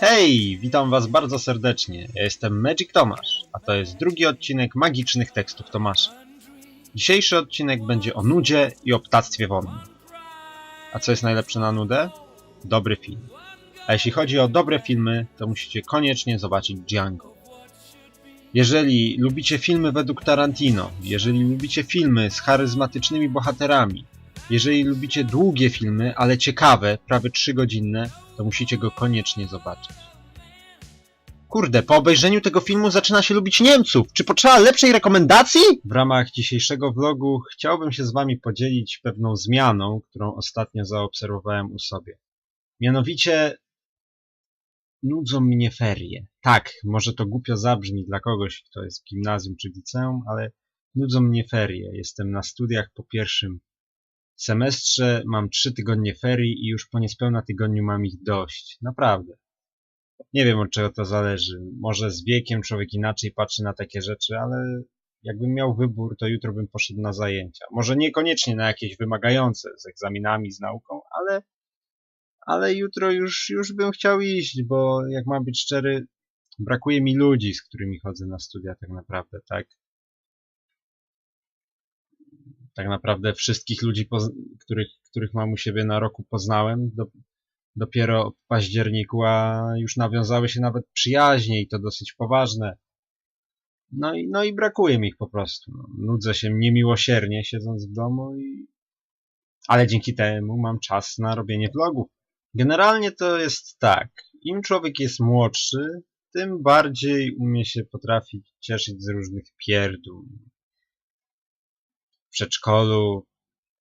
Hej, witam was bardzo serdecznie. Ja jestem Magic Tomasz, a to jest drugi odcinek magicznych tekstów Tomasza. Dzisiejszy odcinek będzie o nudzie i o ptactwie wonnym. A co jest najlepsze na nudę? Dobry film. A jeśli chodzi o dobre filmy, to musicie koniecznie zobaczyć Django. Jeżeli lubicie filmy według Tarantino, jeżeli lubicie filmy z charyzmatycznymi bohaterami, jeżeli lubicie długie filmy, ale ciekawe, prawie 3 godzinne, to musicie go koniecznie zobaczyć. Kurde, po obejrzeniu tego filmu zaczyna się lubić Niemców. Czy potrzeba lepszej rekomendacji? W ramach dzisiejszego vlogu chciałbym się z wami podzielić pewną zmianą, którą ostatnio zaobserwowałem u sobie. Mianowicie nudzą mnie ferie. Tak, może to głupio zabrzmi dla kogoś, kto jest w gimnazjum czy liceum, ale nudzą mnie ferie. Jestem na studiach po pierwszym semestrze, mam trzy tygodnie ferii i już po niespełna tygodniu mam ich dość. Naprawdę. Nie wiem od czego to zależy. Może z wiekiem człowiek inaczej patrzy na takie rzeczy, ale jakbym miał wybór, to jutro bym poszedł na zajęcia. Może niekoniecznie na jakieś wymagające z egzaminami, z nauką, ale, ale jutro już, już bym chciał iść, bo jak mam być szczery, brakuje mi ludzi, z którymi chodzę na studia tak naprawdę, tak? Tak naprawdę wszystkich ludzi, których, których mam u siebie na roku poznałem. Do, dopiero w październiku, a już nawiązały się nawet przyjaźnie i to dosyć poważne. No i, no i brakuje mi ich po prostu. No, nudzę się niemiłosiernie siedząc w domu, i... ale dzięki temu mam czas na robienie vlogów. Generalnie to jest tak. Im człowiek jest młodszy, tym bardziej umie się potrafić cieszyć z różnych pierdół przedszkolu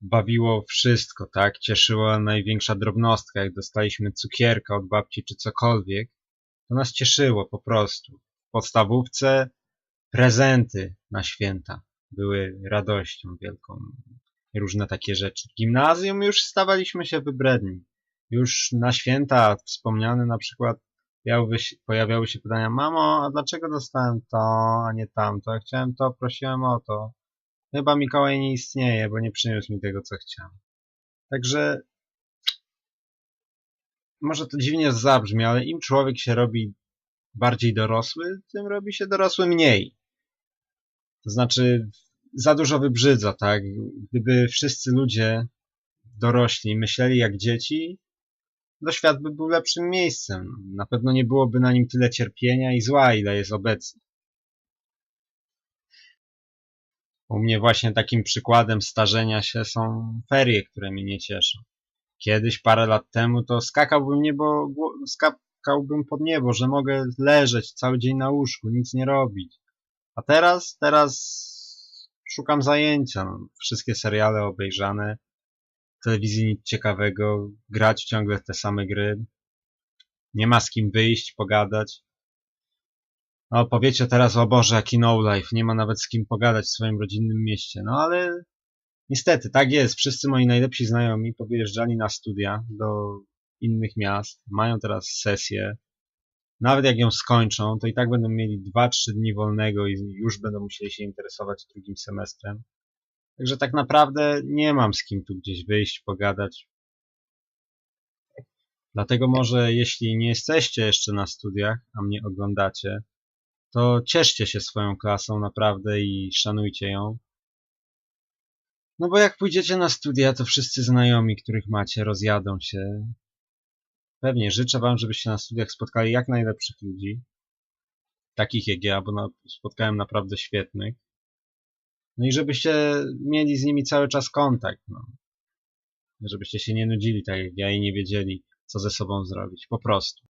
bawiło wszystko, tak? Cieszyła największa drobnostka, jak dostaliśmy cukierka od babci czy cokolwiek, to nas cieszyło po prostu. W podstawówce prezenty na święta były radością wielką. Różne takie rzeczy. W gimnazjum już stawaliśmy się wybredni. Już na święta wspomniane na przykład pojawiały się pytania, mamo, a dlaczego dostałem to, a nie tamto? Ja chciałem to, prosiłem o to. Chyba Mikołaj nie istnieje, bo nie przyniósł mi tego, co chciałem. Także może to dziwnie zabrzmi, ale im człowiek się robi bardziej dorosły, tym robi się dorosły mniej. To znaczy, za dużo wybrzydza, tak? Gdyby wszyscy ludzie dorośli myśleli jak dzieci, to świat by był lepszym miejscem. Na pewno nie byłoby na nim tyle cierpienia i zła, ile jest obecnie. U mnie właśnie takim przykładem starzenia się są ferie, które mnie nie cieszą. Kiedyś, parę lat temu, to skakałbym, niebo, skakałbym pod niebo, że mogę leżeć cały dzień na łóżku, nic nie robić. A teraz, teraz szukam zajęcia. No, wszystkie seriale obejrzane, telewizji nic ciekawego, grać ciągle w te same gry. Nie ma z kim wyjść, pogadać. No, powiecie teraz, o Boże, jaki no life, nie ma nawet z kim pogadać w swoim rodzinnym mieście. No ale niestety, tak jest. Wszyscy moi najlepsi znajomi powyjeżdżali na studia do innych miast, mają teraz sesję. Nawet jak ją skończą, to i tak będą mieli 2-3 dni wolnego i już będą musieli się interesować drugim semestrem. Także tak naprawdę nie mam z kim tu gdzieś wyjść, pogadać. Dlatego może, jeśli nie jesteście jeszcze na studiach, a mnie oglądacie, to cieszcie się swoją klasą naprawdę i szanujcie ją. No bo jak pójdziecie na studia, to wszyscy znajomi, których macie, rozjadą się. Pewnie życzę wam, żebyście na studiach spotkali jak najlepszych ludzi. Takich jak ja, bo spotkałem naprawdę świetnych. No i żebyście mieli z nimi cały czas kontakt. No. Żebyście się nie nudzili tak jak ja i nie wiedzieli, co ze sobą zrobić. Po prostu.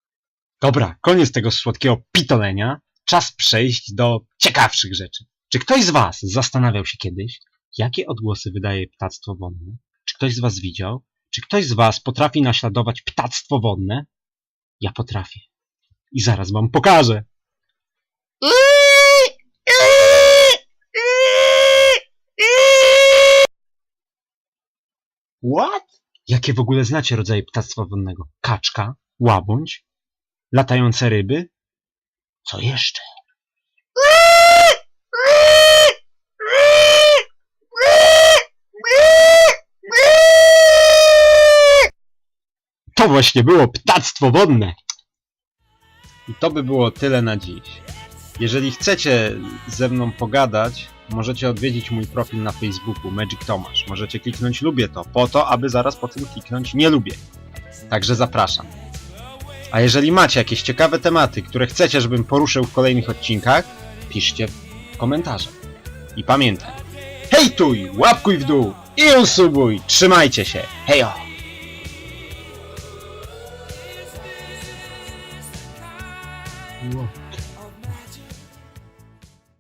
Dobra, koniec tego słodkiego pitolenia czas przejść do ciekawszych rzeczy. Czy ktoś z Was zastanawiał się kiedyś, jakie odgłosy wydaje ptactwo wodne? Czy ktoś z Was widział? Czy ktoś z Was potrafi naśladować ptactwo wodne? Ja potrafię. I zaraz Wam pokażę. What? Jakie w ogóle znacie rodzaje ptactwa wodnego? Kaczka, łabędź, latające ryby? Co jeszcze? właśnie było ptactwo wodne. I to by było tyle na dziś. Jeżeli chcecie ze mną pogadać, możecie odwiedzić mój profil na Facebooku Magic Tomasz. Możecie kliknąć lubię to, po to, aby zaraz po tym kliknąć nie lubię. Także zapraszam. A jeżeli macie jakieś ciekawe tematy, które chcecie, żebym poruszył w kolejnych odcinkach, piszcie w komentarzach. I pamiętaj, hejtuj, łapkuj w dół i usubuj, trzymajcie się, hejo! Wow.